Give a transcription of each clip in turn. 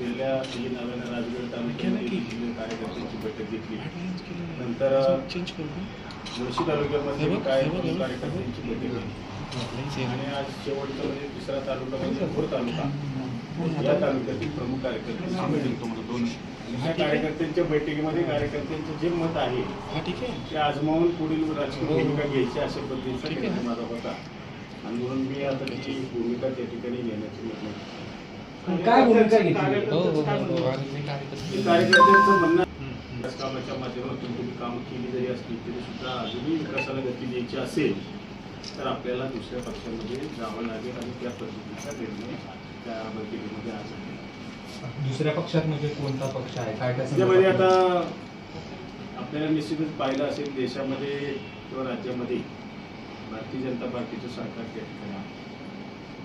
गेल्या ही नव्यानं राजगड जिल्हा कार्यकर्त्यांची बैठक घेतली. नंतर मुळशी तालुक्यामध्ये हे काय हे हे. कार्यकर्त्यांची बैठक घेतली. आणि आज शेवटचा म्हणजे तिसरा तालुका म्हणजे भोर तालुका. या तालुक्यातील प्रमुख तुम्हाला दोन. त्या कार्यकर्त्यांच्या बैठकीमध्ये कार्यकर्त्यांचं जे मत आहे हा ठीक आहे. ते आजमावून पुढील राजकीय हो. भूमिका घ्यायची अशा पद्धतीचा माझा होता. आणि म्हणून मी आता त्याची भूमिका त्या ठिकाणी घेण्याची. काय भूमिका घेतली? हो हो हो. कार्यकर्त्यांचं म्हणणं कामाच्या माध्यमातून तुम्ही कामं केली जरी असली तरी सुद्धा अजूनही विकासाला गती द्यायची असेल तर आपल्याला दुसऱ्या पक्षामध्ये जावं लागेल आणि त्या पद्धतीचा निर्णय त्या बैठकीमध्ये आज. दुसऱ्या पक्षात म्हणजे कोणता पक्ष आहे? काय काय त्याच्यामध्ये संदर्भात? आता आपल्याला निश्चितच पाहिलं असेल देशामध्ये किंवा राज्यामध्ये भारतीय जनता पार्टीचं सरकार त्या ठिकाणी आहे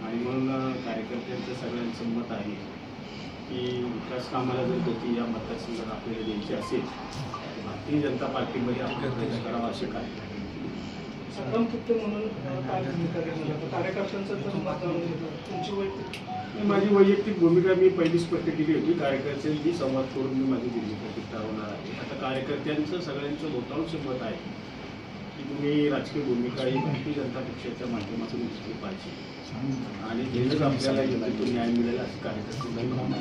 आणि म्हणून कार्यकर्त्यांचं सगळ्यांचं मत आहे की विकास कामाला जर गती या मतदारसंघात आपल्याला द्यायची असेल तर भारतीय जनता पार्टीमध्ये आपण प्रवेश करावा आवश्यक आहे संगमपुत्र म्हणून अ, काय माझी वैयक्तिक भूमिका मी पहिली स्पष्ट केली होती. कार्यकर्त्यांशी संवाद करून मी माझी भूमिका ती ठरवणार आहे. आता कार्यकर्त्यांचं सगळ्यांचं बहुतांश मत आहे. की तुम्ही राजकीय भूमिका ही भारतीय जनता पक्षाच्या माध्यमातून घेतली पाहिजे. आणि हेच आपल्याला तो न्याय मिळेल असं कार्यकर्त्यांची भावना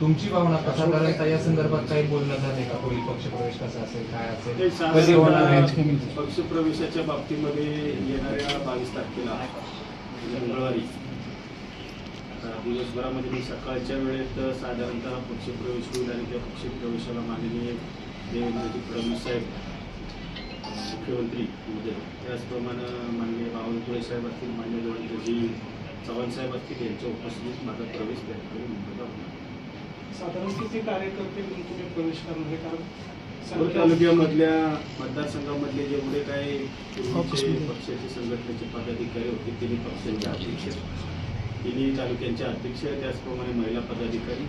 तुमची भावना कसा साधारणतः या संदर्भात काही बोलणं झाले का? पुढील पक्ष प्रवेश कसा असेल काय असेल? कधी होणार आहे पक्षप्रवेशाच्या बाबतीमध्ये येणाऱ्या बावीस तारखेला मंगळवारी आता दिवसभरामध्ये मी सकाळच्या वेळेत साधारणतः पक्षप्रवेश होईल आणि त्या पक्षप्रवेशाला माननीय देवेंद्रजी फडणवीस साहेब मुख्यमंत्री महोदय त्याचप्रमाणे माननीय बावनकुळे साहेब असतील मान्य देवेंद्रजी चव्हाण साहेब असतील यांच्या उपस्थितीत माझा प्रवेश त्या ठिकाणी मुंबईला होणार साधारण किती कार्यकर्ते तुम्ही प्रवेश करणार आहे कारण तालुक्यामधल्या मतदारसंघामधले जेवढे काही पक्षाचे संघटनेचे पदाधिकारी होते तिन्ही पक्षांचे अध्यक्ष. तिन्ही तालुक्यांचे अध्यक्ष त्याचप्रमाणे महिला पदाधिकारी.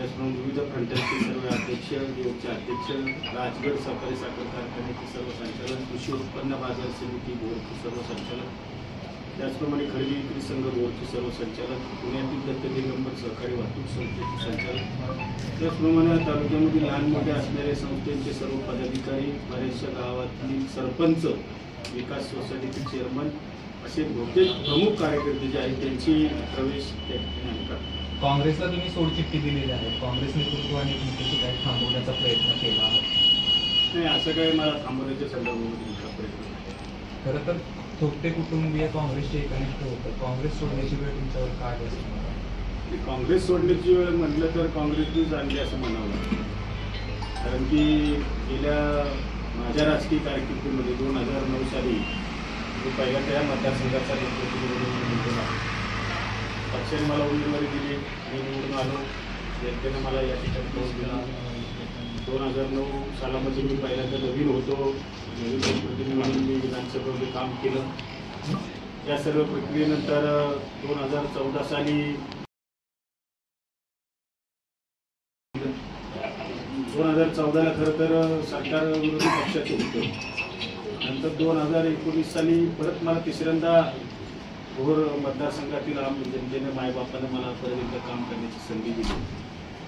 त्याचप्रमाणे विविध खंडांचे सर्व अध्यक्ष नियोगचे अध्यक्ष राजगड सहकारी साखर कारखान्याचे सर्व संचालक कृषी उत्पन्न बाजार समिती बोर्डचे सर्व संचालक त्याचप्रमाणे खरेदी विक्री संघ बोर्डचे सर्व संचालक पुण्यातील दत्त दिगंबर सहकारी वाहतूक संस्थेचे संचालक. त्याचप्रमाणे तालुक्यामध्ये लहान मोठे असणाऱ्या संस्थेचे सर्व पदाधिकारी बऱ्याचशा गावातील सरपंच विकास सोसायटीचे चेअरमन असे बहुतेक प्रमुख कार्यकर्ते जे आहेत त्यांची प्रवेश त्या ठिकाणी आणतात काँग्रेसला तुम्ही सोडचिठ्ठी दिलेली आहे काँग्रेस नेतृत्वाने तुमच्याशी काय थांबवण्याचा प्रयत्न केला आहे नाही असं काही मला थांबवण्याच्या संदर्भामध्ये प्रयत्न नाही. खरं तर थोपटे कुटुंबीय काँग्रेसचे एकनिष्ठ होतं काँग्रेस सोडण्याची वेळ तुमच्यावर काय असणार काँग्रेस सोडण्याची वेळ म्हटलं तर काँग्रेसनीच आणली असं म्हणावं. कारण की गेल्या माझ्या राजकीय कारकिर्दीमध्ये दोन हजार नऊ साली पहिल्या त्या मतदारसंघाचा नेतृत्व. पक्षाने मला उमेदवारी दिली मी निवडून आलो. जनतेनं मला या ठिकाणी कौल. दिला दोन हजार नऊ सालामध्ये मी पहिल्यांदा नवीन होतो. नवीन लोकप्रतिनिधी म्हणून मी विधानसभेमध्ये काम केलं. या सर्व प्रक्रियेनंतर दोन हजार चौदा साली दोन हजार चौदाला खरं तर सरकार विरोधी पक्षाचे होते. नंतर दोन हजार एकोणीस साली परत मला तिसऱ्यांदा भोर मतदारसंघातील आम जनतेने मायबापानं मला परत एकदा काम करण्याची संधी दिली.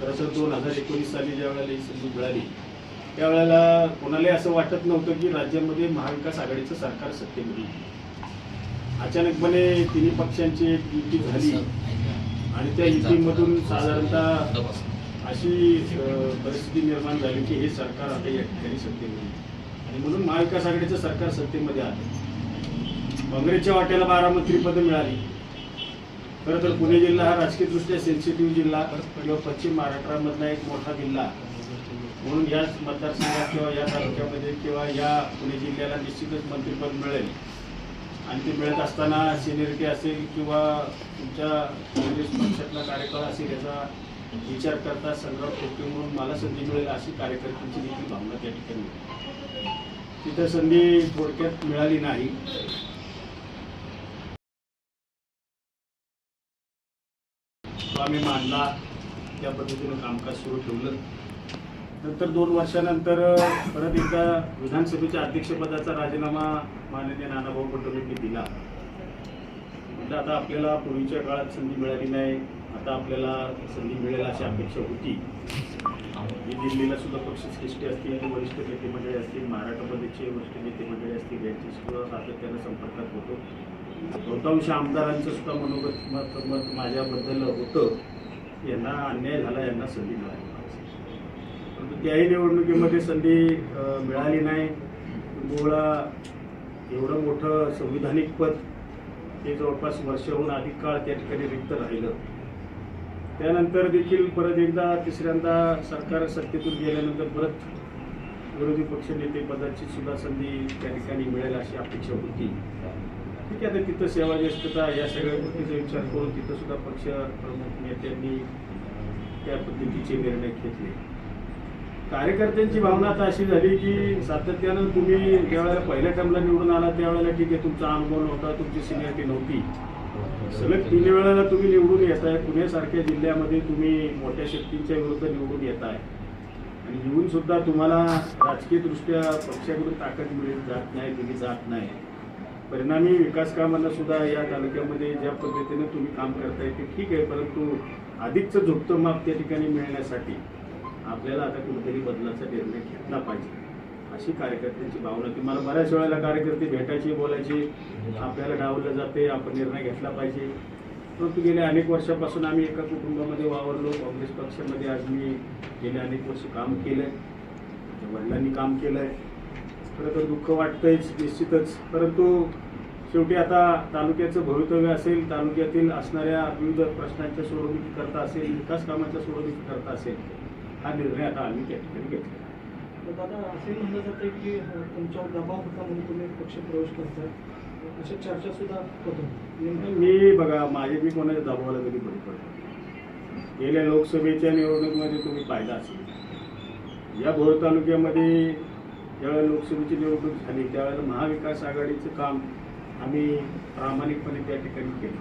खरं तर दोन हजार एकोणीस साली ज्या वेळेला ही संधी मिळाली त्यावेळेला कोणालाही असं वाटत नव्हतं की राज्यामध्ये महाविकास आघाडीचं सरकार सत्तेमध्ये येईल. अचानकपणे तिन्ही पक्षांची एक युती झाली आणि त्या युतीमधून साधारणतः अशी परिस्थिती निर्माण झाली की हे सरकार आता या ठिकाणी सत्तेमध्ये आणि म्हणून महाविकास आघाडीचं सरकार सत्तेमध्ये आलं काँग्रेसच्या वाट्याला बारा मंत्रीपदं मिळाली. खरं तर पुणे जिल्हा हा राजकीयदृष्ट्या सेन्सिटिव्ह जिल्हा किंवा पश्चिम महाराष्ट्रामधला एक मोठा जिल्हा. म्हणून याच मतदारसंघात किंवा या तालुक्यामध्ये किंवा या पुणे जिल्ह्याला निश्चितच मंत्रिपद मिळेल. आणि ते मिळत असताना सिनियरिटी असेल किंवा तुमच्या काँग्रेस पक्षातला कार्यकाळ असेल याचा विचार करता संग्राम खोके म्हणून मला संधी मिळेल अशी कार्यकर्त्यांची देखील भावना त्या ठिकाणी तिथं संधी थोडक्यात मिळाली नाही. आम्ही मांडला. त्या पद्धतीनं कामकाज सुरू ठेवलं. नंतर दोन वर्षानंतर परत एकदा विधानसभेच्या अध्यक्षपदाचा राजीनामा माननीय नानाभाऊ पटोलेंनी दिला. म्हणजे आता आपल्याला पूर्वीच्या काळात संधी मिळाली नाही. आता आपल्याला संधी मिळेल अशी अपेक्षा होती. ही दिल्लीला सुद्धा पक्षश्रेष्ठी असतील आणि वरिष्ठ नेते मंडळी असतील. महाराष्ट्रामध्येचे वरिष्ठ नेते मंडळी असतील यांची सुद्धा सातत्यानं संपर्कात होतो. बहुतांश आमदारांचं सुद्धा मनोगत मत मत माझ्याबद्दल होतं. यांना अन्याय झाला यांना संधी मिळाली परंतु त्याही निवडणुकीमध्ये संधी मिळाली नाही. गोळा एवढं मोठं संविधानिक पद हे जवळपास वर्षहून अधिक काळ त्या ठिकाणी रिक्त राहिलं. त्यानंतर देखील परत एकदा तिसऱ्यांदा सरकार सत्तेतून गेल्यानंतर परत विरोधी पक्ष नेते पदाची सुद्धा संधी त्या ठिकाणी मिळेल अशी अपेक्षा होती. ठीक आहे तर तिथं सेवा ज्येष्ठता या सगळ्या गोष्टीचा विचार करून तिथं सुद्धा पक्ष प्रमुख नेत्यांनी त्या पद्धतीचे निर्णय घेतले. कार्यकर्त्यांची भावना आता अशी झाली की सातत्यानं तुम्ही ज्यावेळेला पहिल्या टर्मला निवडून आला त्यावेळेला ठीक आहे तुमचा अनुभव नव्हता तुमची सिनियरिटी नव्हती. सलग तीन वेळेला तुम्ही निवडून येताय पुण्यासारख्या जिल्ह्यामध्ये तुम्ही मोठ्या शक्तींच्या विरुद्ध निवडून येत आणि येऊन सुद्धा तुम्हाला राजकीयदृष्ट्या पक्षाकडून ताकद मिळत जात नाही दिली जात नाही. परिणामी विकास कामांना सुद्धा या तालुक्यामध्ये ज्या पद्धतीने तुम्ही काम करताय ते ठीक आहे परंतु अधिकचं झुकतं माप त्या ठिकाणी मिळण्यासाठी आपल्याला आता कुठेतरी बदलाचा निर्णय घेतला पाहिजे. अशी कार्यकर्त्यांची भावना की मला बऱ्याच वेळेला कार्यकर्ते भेटायची बोलायची आपल्याला डावलं जाते आपण निर्णय घेतला पाहिजे. परंतु गेल्या अनेक वर्षापासून आम्ही एका कुटुंबामध्ये वावरलो. काँग्रेस पक्षामध्ये आज मी गेले अनेक वर्ष काम केलं आहे वडिलांनी काम केलं आहे खरं तर दुःख वाटतंयच निश्चितच. परंतु शेवटी आता तालुक्याचं भवितव्य असेल तालुक्यातील असणाऱ्या विविध प्रश्नांच्या सोडवणुकीकरता असेल विकास कामाच्या सोडवणुकीकरता असेल हा निर्णय आता आम्ही त्या ठिकाणी घेतला दादा असे म्हणलं जाते की तुमच्यावर दबाव होता म्हणून तुम्ही पक्ष प्रवेश करताय. अशा चर्चा सुद्धा मी बघा माझे मी कोणाच्या दबावाला कधी बळी पडलो गेल्या लोकसभेच्या निवडणुकीमध्ये तुम्ही पाहिला असेल. या भोर तालुक्यामध्ये ज्यावेळेला लोकसभेची निवडणूक झाली त्यावेळेला महाविकास आघाडीचं काम आम्ही प्रामाणिकपणे त्या ठिकाणी केलं.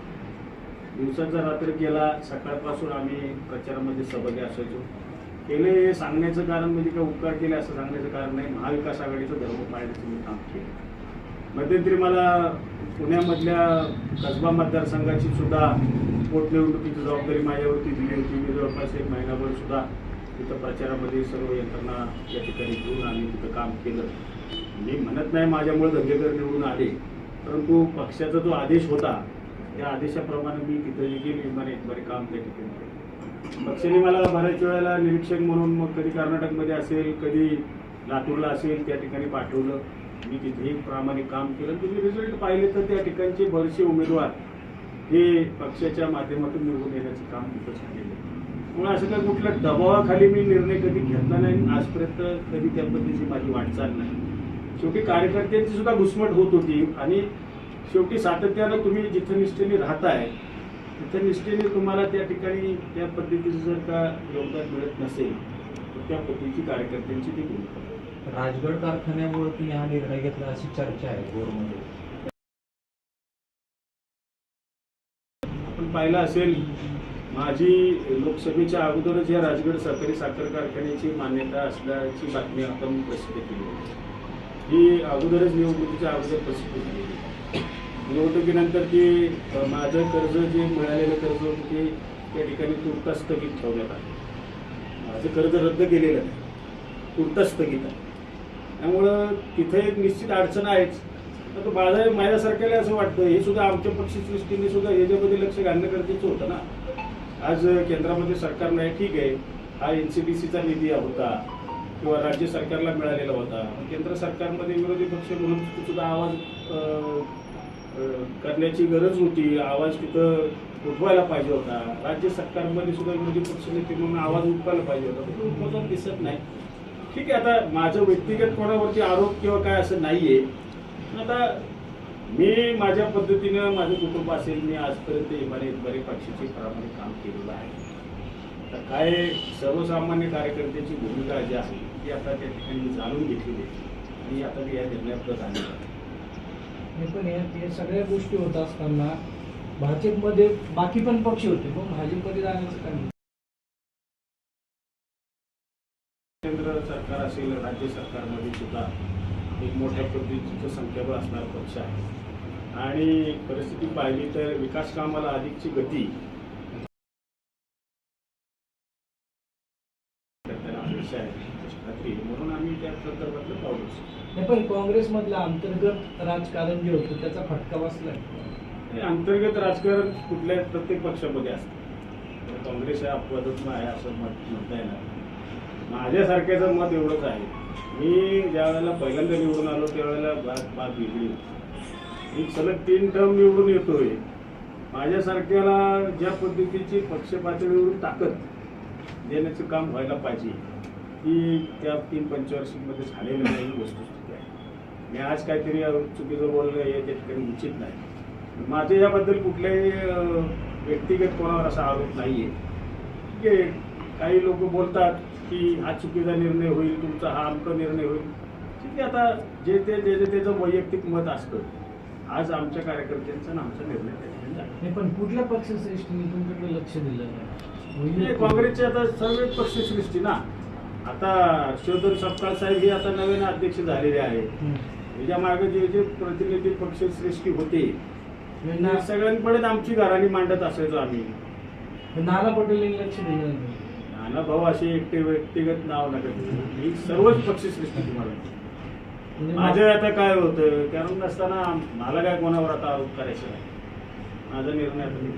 दिवसाचा रात्र केला सकाळपासून आम्ही प्रचारामध्ये सहभागी असायचो. केले हे सांगण्याचं कारण म्हणजे काय उपकार केले असं सांगण्याचं कारण नाही. महाविकास आघाडीचं धर्म पाळण्याचं मी काम केलं. मध्यंतरी मला पुण्यामधल्या कसबा मतदारसंघाची सुद्धा पोटनिवडणुकीची जबाबदारी माझ्यावरती दिली होती. मी जवळपास एक महिनाभर सुद्धा तिथं प्रचारामध्ये सर्व यंत्रणा या ठिकाणी घेऊन आम्ही तिथं काम केलं. मी म्हणत नाही माझ्यामुळे धंगेकर निवडून आले परंतु पक्षाचा जो आदेश होता त्या आदेशाप्रमाणे मी तिथं देखील इमाने बरे काम त्या ठिकाणी केलं. पक्षाने मला बऱ्याच वेळेला निरीक्षक म्हणून मग कधी कर्नाटकमध्ये असेल कधी लातूरला असेल त्या ठिकाणी पाठवलं. मी तिथेही प्रामाणिक काम केलं. तुम्ही रिझल्ट पाहिले तर त्या ठिकाणचे बरेचसे उमेदवार हे पक्षाच्या माध्यमातून निवडून येण्याचं काम तिथं झालेलं त्यामुळे असं काही कुठल्या दबावाखाली मी निर्णय कधी घेतला नाही आणि आजपर्यंत कधी त्या पद्धतीची माझी वाटचाल नाही शेवटी कार्यकर्त्यांची सुद्धा घुसमट होत होती आणि शेवटी सातत्यानं तुम्ही जिथं निष्ठेने राहताय तिथं निष्ठेने तुम्हाला त्या ठिकाणी त्या पद्धतीचं जर का योगदान मिळत नसेल तर त्या पद्धतीची कार्यकर्त्यांची ती भूमिका. राजगड कारखान्यामुळे तुम्ही हा निर्णय घेतला अशी चर्चा आहे गोरमध्ये आपण पाहिलं असेल माझी लोकसभेच्या अगोदरच या राजगड सहकारी साखर कारखान्याची मान्यता असल्याची बातमी आपण प्रसिद्ध केली होती. ही अगोदरच निवडणुकीच्या अगोदर प्रसिद्ध केली होती. निवडणुकीनंतर ती माझं कर्ज जे मिळालेलं कर्ज होतं ते त्या ठिकाणी तुर्तास स्थगित ठेवण्यात आलं. माझं कर्ज रद्द केलेलं नाही. तुर्तास स्थगित आहे त्यामुळं तिथे एक निश्चित अडचण आहेच. तर माझ्या माझ्यासारख्याला असं वाटतं हे सुद्धा आमच्या पक्षसृष्टीने सुद्धा याच्यामध्ये लक्ष घालणं गरजेचं होतं ना. आज केंद्रामध्ये सरकार नाही ठीक आहे. हा एन सी डी सीचा निधी होता किंवा राज्य सरकारला मिळालेला होता. केंद्र सरकारमध्ये विरोधी पक्ष म्हणून सुद्धा आवाज करण्याची गरज होती. आवाज तिथं उठवायला पाहिजे होता. राज्य सरकारमध्ये सुद्धा विरोधी पक्षनेते म्हणून आवाज उठवायला पाहिजे होता. तो उठवताना दिसत नाही. ठीक आहे आता माझं व्यक्तिगत कोणावरती आरोप किंवा काय असं नाही आहे आता मी माझ्या पद्धतीनं माझं कुटुंब असेल मी आजपर्यंत इमाने बरे पक्षाचे प्रामाणिक काम केलेलं आहे. तर काय सर्वसामान्य कार्यकर्त्याची भूमिका जी आहे ती आता त्या ठिकाणी जाणून घेतलेली आहे. आणि आता मी या निर्णयात झालेलं आहे. हे पण या सगळ्या गोष्टी होत असताना भाजपमध्ये बाकी पण पक्ष होते मग भाजपमध्ये जाण्याचं कारण केंद्र सरकार असेल राज्य सरकारमध्ये सुद्धा एक मोठ्या पद्धतीचं संख्याबळ असणारा पक्ष आहे. आणि परिस्थिती पाहिली तर विकास कामाला अधिकची गती. अपेक्षा आहे म्हणून आम्ही त्या पाहू शकतो पण काँग्रेसमधलं अंतर्गत राजकारण जे होतं त्याचा फटका बसला अंतर्गत राजकारण कुठल्या प्रत्येक पक्षामध्ये असतं. काँग्रेस हा अपवादात्मक आहे असं मत म्हणता येणार माझ्यासारख्याचं मत एवढंच आहे. मी ज्या वेळेला पहिल्यांदा निवडून आलो त्यावेळेला बाग बाग वेगळी होती. मी सलग तीन टर्म निवडून येतोय. माझ्यासारख्याला ज्या पद्धतीची पक्ष पातळीवरून ताकद देण्याचं काम व्हायला पाहिजे ती त्या तीन पंचवार्षिकमध्ये झालेली नाही वस्तुस्थिती आहे. मी आज काहीतरी चुकीचं बोलणं हे त्या ठिकाणी उचित नाही. माझे याबद्दल कुठल्याही व्यक्तिगत कोणावर असा आरोप नाही आहे ठीक आहे काही लोक बोलतात की हा चुकीचा निर्णय होईल तुमचा हा आमचा निर्णय होईल. ठीक आहे आता जे ते जे त्याचं वैयक्तिक मत असतं. आज आमच्या कार्यकर्त्यांचा आमचा निर्णय त्या ठिकाणी झाला. नाही पण कुठल्या पक्षश्रेष्ठीने तुमच्याकडे लक्ष दिलं म्हणजे नाही काँग्रेसचे आता सर्व पक्ष सृष्टी ना. आता हर्षवर्धन सपकाळ साहेब हे आता नवीन अध्यक्ष झालेले आहेत. त्याच्यामागे जे जे प्रतिनिधी पक्ष सृष्टी होते म्हणजे ना- सगळ्यांकडे आमची घराणी मांडत असायचो आम्ही. नाना पटेलांनी लक्ष दिलं नाही. नाना भाऊ असे एकटे व्यक्तिगत नाव नका. ही सर्वच पक्ष सृष्टी तुम्हाला. म्हणजे माझं आता काय होतं कारण नसताना मला काय कोणावर आता आरोप करायचा माझा निर्णय आता मी.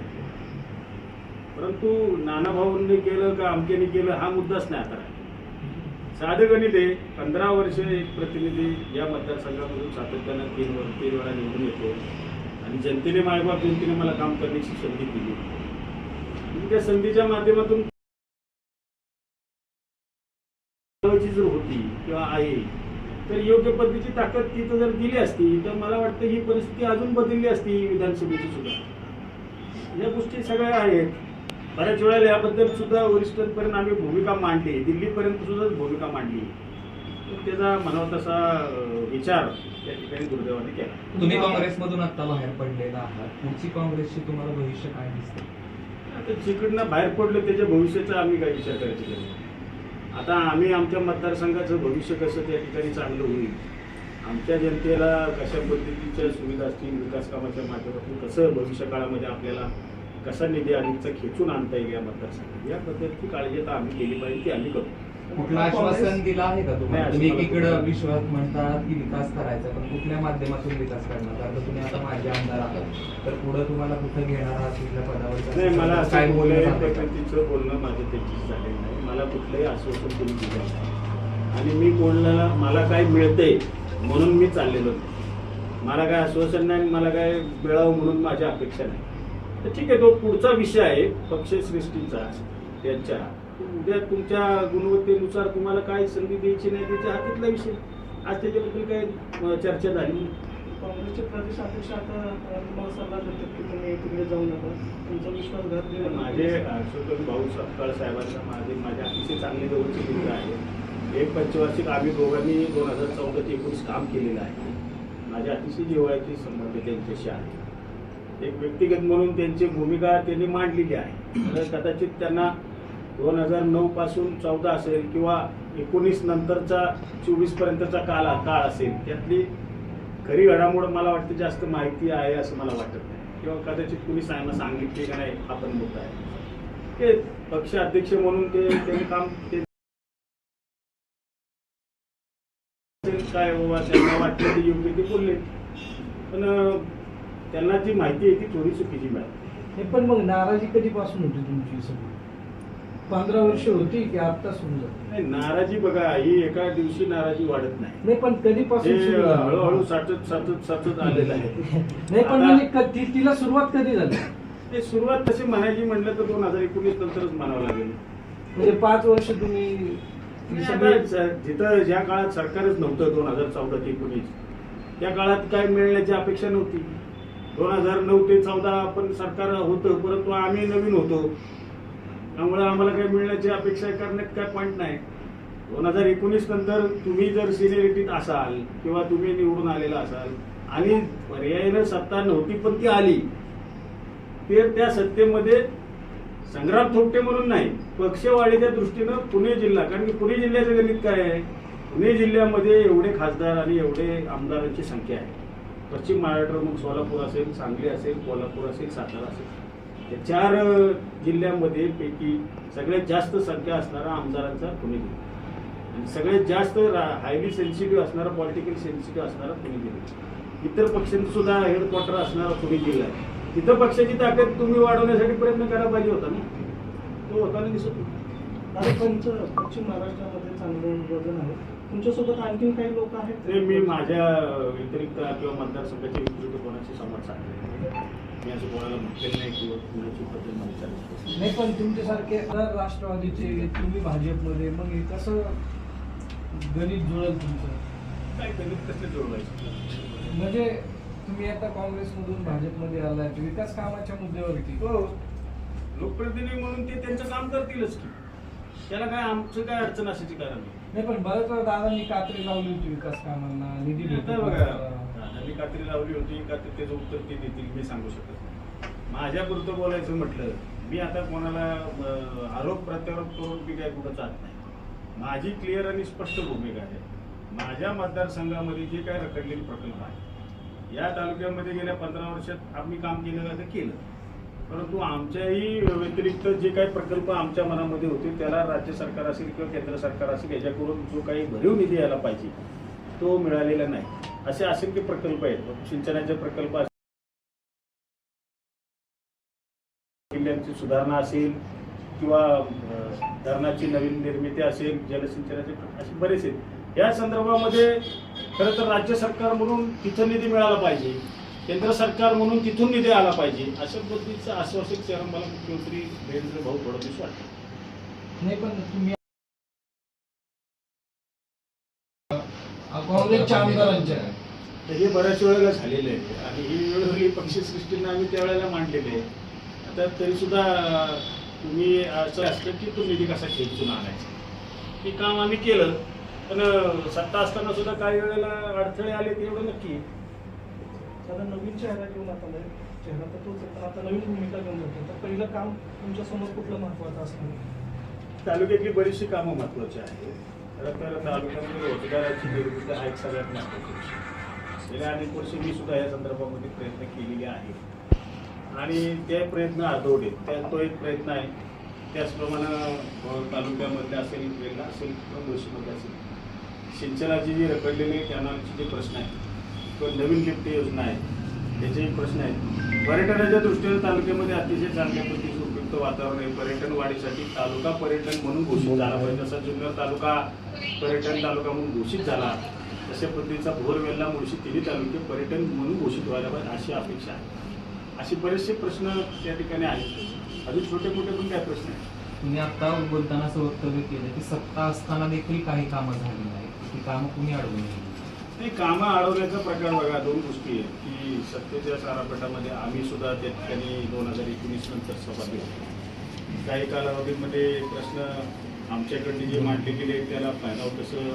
परंतु नाना भाऊंनी केलं का अमकेने केलं हा मुद्दाच नाही आता साधं गणित आहे पंधरा वर्ष एक प्रतिनिधी या मतदारसंघामधून सातत्यानं तीन वर तीन वेळा निवडून येतो. आणि जनतेने मायबाप जनतेने मला काम करण्याची संधी दिली. त्या संधीच्या माध्यमातून जी जर होती किंवा आहे. तर योग्य पद्धतीची ताकद तिथं जर दिली असती तर मला वाटतं ही परिस्थिती अजून बदलली असती विधानसभेची सुद्धा. या गोष्टी सगळ्या आहेत. बऱ्याच वेळेला याबद्दल सुद्धा वरिष्ठांपर्यंत आम्ही भूमिका मांडली. दिल्लीपर्यंत सुद्धा भूमिका मांडली. तर त्याचा म्हणावा तसा विचार या ठिकाणी दुर्दैवाने केला. तुम्ही काँग्रेसमधून आता बाहेर पडलेला आहात. पुढची काँग्रेसची तुम्हाला भविष्य काय दिसते? आता जिकडनं बाहेर पडलं त्याच्या भविष्याचा आम्ही काही विचार करायची. आता आम्ही आमच्या मतदारसंघाचं भविष्य कसं त्या ठिकाणी चांगलं होईल? आमच्या जनतेला कशा पद्धतीच्या सुविधा असतील विकास कामाच्या माध्यमातून कसं भविष्य काळामध्ये आपल्याला कसा निधी अधिकचा खेचून आणता येईल या मतदारसंघात? या पद्धतीची काळजी आता आम्ही केली पाहिजे ती आम्ही करतो. कुठलं आश्वासन दिलं आहे का तुम्हाला तुम्ही मला एकीकडे विश्वास म्हणतात की विकास करायचा पण कुठल्या माध्यमातून विकास करणार? कारण तुम्ही आता माझे आमदार आहात. तर पुढे तुम्हाला कुठं घेणार आहात कुठल्या पदावर नाही मला काय बोलणं बोलणं माझं त्यांच्याशी झालेलं नाही. मला कुठलंही आश्वासन कोणी दिलं नाही. आणि मी कोणाला मला काय मिळतंय म्हणून मी चाललेलो मला काय आश्वासन नाही आणि मला काय मिळावं म्हणून माझी अपेक्षा नाही. तर ठीक आहे तो पुढचा विषय आहे पक्षश्रेष्ठीचा त्यांच्या उद्या तुमच्या गुणवत्तेनुसार तुम्हाला काय संधी द्यायची नाही त्याच्या हातीतला विषय आज त्याच्याबद्दल काय अं, चर्चा झाली. काँग्रेसचे प्रदेश अध्यक्ष आता तुम्हाला सल्ला देतात की तुम्ही तिकडे जाऊ नका. तुमचा विश्वासघात माझे अशोक भाऊ सपकाळ साहेबांना माझे माझे अतिशय चांगले जवळचे मित्र आहे एक पंचवार्षिक आम्ही दोघांनी दोन हजार चौदा ते एकोणीस काम केलेलं आहे. माझे अतिशय जिव्हाळ्याचे संबंध त्यांच्याशी आहे एक व्यक्तिगत म्हणून त्यांची भूमिका त्यांनी मांडलेली आहे. तर कदाचित त्यांना दोन हजार नऊ पासून चौदा असेल किंवा एकोणीस नंतरचा चोवीस पर्यंतचा काळ काळ असेल त्यातली खरी घडामोड मला वाटतं जास्त माहिती आहे असं मला वाटत नाही. किंवा कदाचित कुणी सांगायला सांगितले का नाही हा पण मुद्दा आहे. ते पक्ष अध्यक्ष म्हणून ते त्यांनी काम ते काय बाबा त्यांना वाटलं ते योग्य ते बोलले. पण त्यांना जी माहिती आहे ती थोडी चुकीची मिळाली. हे पण मग नाराजी कधीपासून होती तुमची सगळी? पंधरा वर्ष होती की आता समजा नाही नाराजी बघा ही एका दिवशी नाराजी वाढत नाही. नाही पण कधीपासून सुरू झालं? हळूहळू साचत साचत साचत आलेलं आहे. नाही पण आता- म्हणजे क- ती- तिला सुरुवात कधी झाली? ते सुरुवात तशी म्हणायची म्हटलं तर दोन हजार एकोणीस नंतरच म्हणावं लागेल. म्हणजे पाच वर्ष तुम्ही सगळी आता जिथं ज्या काळात सरकारच नव्हतं दोन हजार चौदा ते एकोणीस त्या काळात काय मिळण्याची अपेक्षा नव्हती. दोन हजार नऊ ते चौदा आपण सरकार होतं परंतु आम्ही नवीन होतो. त्यामुळे आम्हाला काही मिळण्याची अपेक्षा करण्यात काय पॉईंट नाही. दोन हजार एकोणीस नंतर तुम्ही जर सिनियरिटीत असाल किंवा तुम्ही निवडून आलेला असाल आणि पर्यायानं सत्ता नव्हती पण ती आली ते त्या सत्तेमध्ये संग्राम थोपटे म्हणून नाही पक्षवाढीच्या दृष्टीनं पुणे जिल्हा कारण की पुणे जिल्ह्याचं गणित काय आहे? पुणे जिल्ह्यामध्ये एवढे खासदार आणि एवढे आमदारांची संख्या आहे. पश्चिम महाराष्ट्र मग सोलापूर असेल सांगली असेल कोल्हापूर असेल सातारा असेल. चार जिल्ह्यामध्ये पैकी सगळ्यात जास्त संख्या असणारा आमदारांचा पुणे जिल्हा. आणि सगळ्यात जास्त हायली सेन्सिटिव्ह असणारा पॉलिटिकल सेन्सिटिव्ह असणारा पुणे जिल्हा. इतर पक्षांचं सुद्धा हेडक्वार्टर असणारा पुणे जिल्हा आहे. तिथं पक्षाची ताकद तुम्ही वाढवण्यासाठी प्रयत्न करायला पाहिजे होता ना? तो होताना दिसत नाही. आता पंच पश्चिम महाराष्ट्रामध्ये चांगलं वजन आहे. तुमच्यासोबत आणखीन काही लोक आहेत? मी माझ्या व्यतिरिक्त किंवा मतदारसंघाच्या कोणाशी संवाद साधले मी असं कोणाला म्हटलेलं नाही किंवा कुणाची पद्धत नाही विचारली. नाही पण तुमच्यासारखे राष्ट्रवादीचे तुम्ही भाजपमध्ये मग हे कसं गणित जुळेल तुमचं? काय गणित कसं जोडवायचं म्हणजे तुम्ही आता काँग्रेसमधून भाजपमध्ये आलाय विकास कामाच्या मुद्द्यावरती. हो. लोकप्रतिनिधी म्हणून ते त्यांचं काम करतीलच की. त्याला काय आमचं काय अडचण असायची कारण? नाही पण बरंच दादांनी कात्री लावली होती विकास कामांना निधी बघा नव्हता. कात्री लावली होती का ते त्याचं उत्तर ते देतील मी सांगू शकत नाही. माझ्यापुरतं बोलायचं म्हटलं मी आता कोणाला आरोप प्रत्यारोप करून मी काय कुठं जात नाही. माझी क्लिअर आणि स्पष्ट भूमिका आहे. माझ्या मतदारसंघामध्ये जे काय रखडलेले प्रकल्प आहे या तालुक्यामध्ये गेल्या पंधरा वर्षात आम्ही काम केलं का केलं. परंतु आमच्याही व्यतिरिक्त जे काही प्रकल्प आमच्या मनामध्ये होते त्याला राज्य सरकार असेल किंवा केंद्र सरकार असेल याच्याकडून जो काही भरीव निधी यायला पाहिजे तो मिळालेला नाही. असे असंख्य प्रकल्प आहेत. सिंचनाचे प्रकल्प किल्ल्यांची सुधारणा असेल किंवा धरणाची नवीन निर्मिती असेल जलसिंचनाचे असे बरेच आहेत. या संदर्भामध्ये खरं तर राज्य सरकार म्हणून तिथं निधी मिळाला पाहिजे. केंद्र सरकार म्हणून तिथून निधी आला पाहिजे. अशा पद्धतीचं आश्वासक चरण मला मुख्यमंत्री देवेंद्र भाऊ फडणवीस वाटतं. नाही पण तुम्ही काँग्रेसच्या आमदारांच्या. तर हे बऱ्याच वेळेला झालेलं आहे. आणि ही वेळोवेळी पक्षसृष्टीनं आम्ही त्यावेळेला मांडलेले आहे. आता तरी सुद्धा तुम्ही असं असतं की तो निधी कसा खेचून आणायचा? हे काम आम्ही केलं. पण सत्ता असताना सुद्धा काही वेळेला अडथळे आले ते एवढं नक्की. आता नवीन चेहरा घेऊन आता चेहरा तर तोच पण आता नवीन भूमिका घेऊन जातो तर पहिलं काम तुमच्यासमोर कुठलं महत्वाचं असणार? तालुक्यातली बरीचशी कामं महत्वाची आहेत. खरं तर तालुक्यामध्ये रोजगाराची निर्मिती हा एक सगळ्यात महत्त्वाचा गेल्या अनेक वर्षी मी सुद्धा या संदर्भामध्ये प्रयत्न केलेले आहे. आणि ते प्रयत्न आठवले. आहेत त्या तो एक प्रयत्न आहे. त्याचप्रमाणे तालुक्यामध्ये असेल वेगळा असेल किंवा मुळशीमध्ये असेल. सिंचनाची जी रखडलेली कॅनलचे जे प्रश्न आहेत किंवा नवीन लिफ्ट योजना आहे त्याचेही प्रश्न आहेत पर्यटनाच्या दृष्टीने तालुक्यामध्ये अतिशय चांगल्या पद्धतीने उपयुक्त वातावरण आहे. पर्यटन वाढीसाठी तालुका पर्यटन म्हणून घोषित झाला पाहिजे. जसा जुन्नर तालुका पर्यटन तालुका म्हणून घोषित झाला तशा पद्धतीचा भोरवेल्ला मुळशी तिन्ही तालुके पर्यटन म्हणून घोषित व्हायला पाहिजे अशी अपेक्षा आहे. असे बरेचसे प्रश्न त्या ठिकाणी आहेत. अजून छोटे मोठे पण काय प्रश्न आहेत? तुम्ही आता बोलताना असं वक्तव्य केलं की सत्ता असताना देखील काही कामं झाली नाहीत. ती कामं कुणी अडवून नेली नाही कामं अडवण्याचा प्रकार बघा दोन गोष्टी आहेत की सत्तेच्या सारापटामध्ये आम्ही सुद्धा त्या ठिकाणी दोन हजार एकोणीस नंतर सहभागी होतो काही कालावधीमध्ये प्रश्न आमच्याकडे जे मांडले गेले त्याला फायदा तसं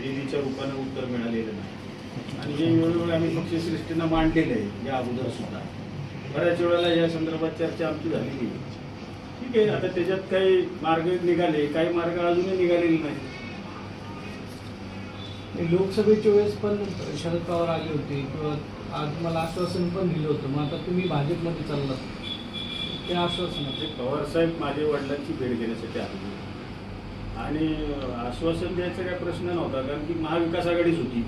निधीच्या रूपानं उत्तर मिळालेलं नाही. आणि हे वेळोवेळी आम्ही पक्षश्रेष्ठींना मांडलेलं आहे या अगोदर सुद्धा बऱ्याच वेळेला या संदर्भात चर्चा आमची झालेली आहे. ठीक आहे आता त्याच्यात काही मार्ग निघाले काही मार्ग अजूनही निघालेले नाही लोकसभेच्या वेळेस पण शरद पवार आले होते. किंवा आज तुम्हाला आश्वासन पण दिलं होतं. मग आता तुम्ही भाजपमध्ये चाललात. ते आश्वासन म्हणजे पवारसाहेब माझ्या वडिलांची भेट घेण्यासाठी आले आणि आश्वासन द्यायचा काही प्रश्न नव्हता कारण की महाविकास आघाडीच होती.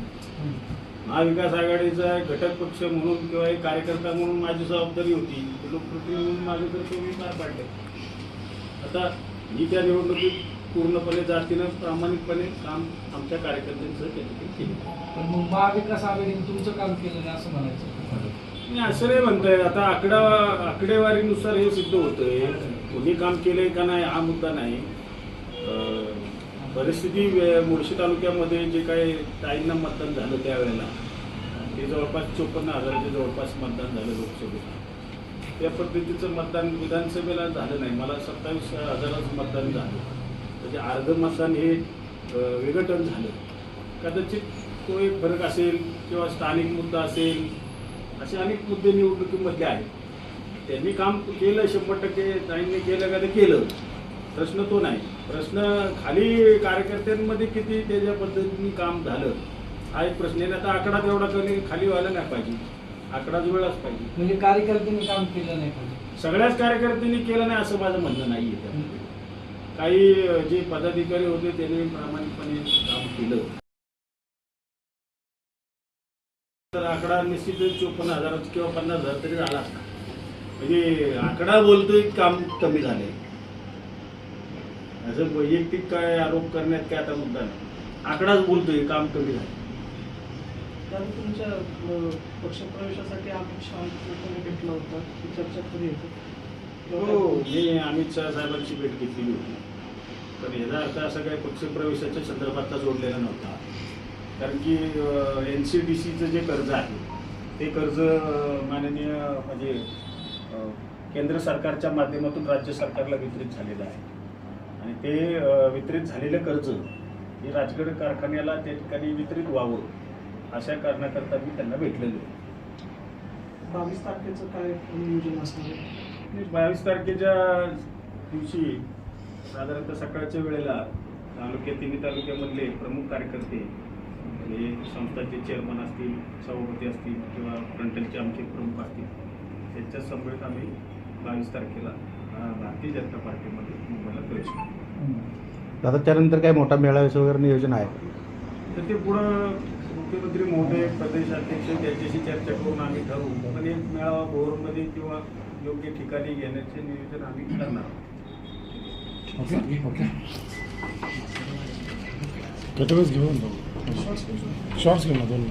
महाविकास आघाडीचा घटक पक्ष म्हणून किंवा एक कार्यकर्ता म्हणून माझी जबाबदारी होती. लोकप्रतिनिधी म्हणून माझं कर्तव्य मी पार पाडलं. आता मी त्या निवडणुकीत पूर्णपणे जातीनं प्रामाणिकपणे काम आमच्या कार्यकर्त्यांचं त्या ठिकाणी केलं. पण मग महाविकास आघाडीने तुमचं काम केलं नाही असं म्हणायचं. नाही असं नाही म्हणताय. आता आकडा आकडेवारीनुसार हे सिद्ध होतंय. कोणी काम केलंय का नाही हा मुद्दा नाही. अं, परिस्थिती वे- मुळशी तालुक्यामध्ये जे काही ताईंना मतदान झालं त्यावेळेला ते जवळपास चोपन्न हजाराच्या जवळपास मतदान झालं लोकसभेत. त्या पद्धतीचं मतदान विधानसभेला झालं नाही. मला सत्तावीस हजाराचं मतदान झालं. म्हणजे अर्ध मतदान हे विघटन झालं. कदाचित तो एक फरक असेल किंवा स्थानिक मुद्दा असेल असे अनेक मुद्दे निवडणुकीमधले आहेत. त्यांनी काम केलं शंभर टक्के ताईंनी केलं का ते केलं. प्रश्न तो नाही. प्रश्न खाली कार्यकर्त्यांमध्ये किती त्याच्या पद्धतीने काम झालं हा एक प्रश्न आहे. आता आकडा तेवढा कमी खाली व्हायला नाही पाहिजे. आकडा जुळलाच पाहिजे. म्हणजे कार्यकर्त्यांनी काम केलं नाही पाहिजे. सगळ्याच कार्यकर्त्यांनी केलं नाही असं माझं म्हणणं नाही आहे काही जे पदाधिकारी होते त्यांनी प्रामाणिकपणे काम केलं. तर आकडा निश्चितच चोपन्न हजार किंवा पन्नास हजार तरी झाला. असता म्हणजे आकडा बोलतोय काम कमी झाले. असं वैयक्तिक काय आरोप करण्यात काय आता मुद्दा नाही. आकडाच बोलतोय काम कमी झालं. तुमच्या पक्षप्रवेशासाठी अमित शहा भेटला होता? चर्चा कधी येते. हो मी अमित शहा साहेबांची भेट घेतलेली होती. पण याचा अर्थ असा काही पक्षप्रवेशाच्या संदर्भातला जोडलेला नव्हता. कारण की एन सी डी सीचं जे कर्ज आहे ते कर्ज माननीय म्हणजे केंद्र सरकारच्या माध्यमातून राज्य सरकारला वितरित झालेलं आहे. आणि ते वितरित झालेलं कर्ज हे राजगड कारखान्याला त्या ठिकाणी वितरित व्हावं अशा कारणाकरता मी त्यांना भेटलेलो आहे. बावीस तारखेचं काय नियोजन असणार बावीस तारखेच्या दिवशी साधारणतः सकाळच्या वेळेला तालुक्यात तिन्ही तालुक्यामधले प्रमुख कार्यकर्ते हे संस्थाचे चेअरमन असतील सभापती असतील किंवा फ्रंटलचे आमचे प्रमुख असतील त्यांच्या समवेत आम्ही बावीस तारखेला भारतीय जनता पार्टीमध्ये मुंबईला प्रवेश करू आता त्यानंतर काय मोठा मेळाव्याचं वगैरे नियोजन आहे? तर ते पुढं मुख्यमंत्री महोदय प्रदेशाध्यक्ष त्यांच्याशी चर्चा करून आम्ही ठरवू. पण एक मेळावा भोरमध्ये किंवा योग्य ठिकाणी घेण्याचे नियोजन आम्ही करणार आहोत ओके ओके कटरच घेऊन जाऊ शॉर्ट्स घेऊन दोन